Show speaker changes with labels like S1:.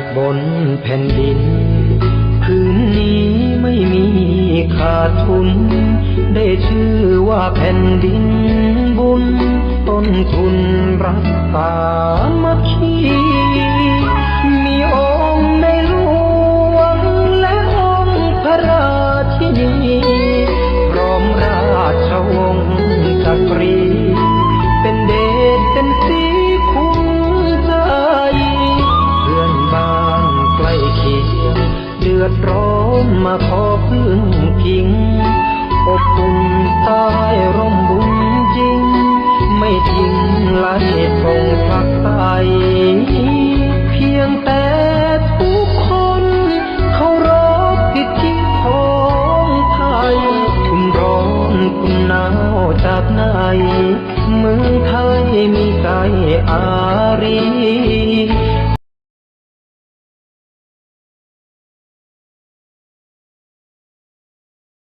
S1: ดบนแผ่นดินคืนนี้ไม่มีขาดทุน ได้ชื่อว่าแผ่นดินบุญ ต้นทุนรักษามัคคีมีองค์ในหลวงและองค์พระราชินี ดือดร้อนมาขอพึ่งพิง อบอุ่นใต้ร่มบุญจริง ไม่ทิ้งไหลทงผลักไสเพียงแต่ทุกคนเขารบสิทธิของไทยคุณร้อนคุณหนาวจากไหนเมืองไทยมีใจอารี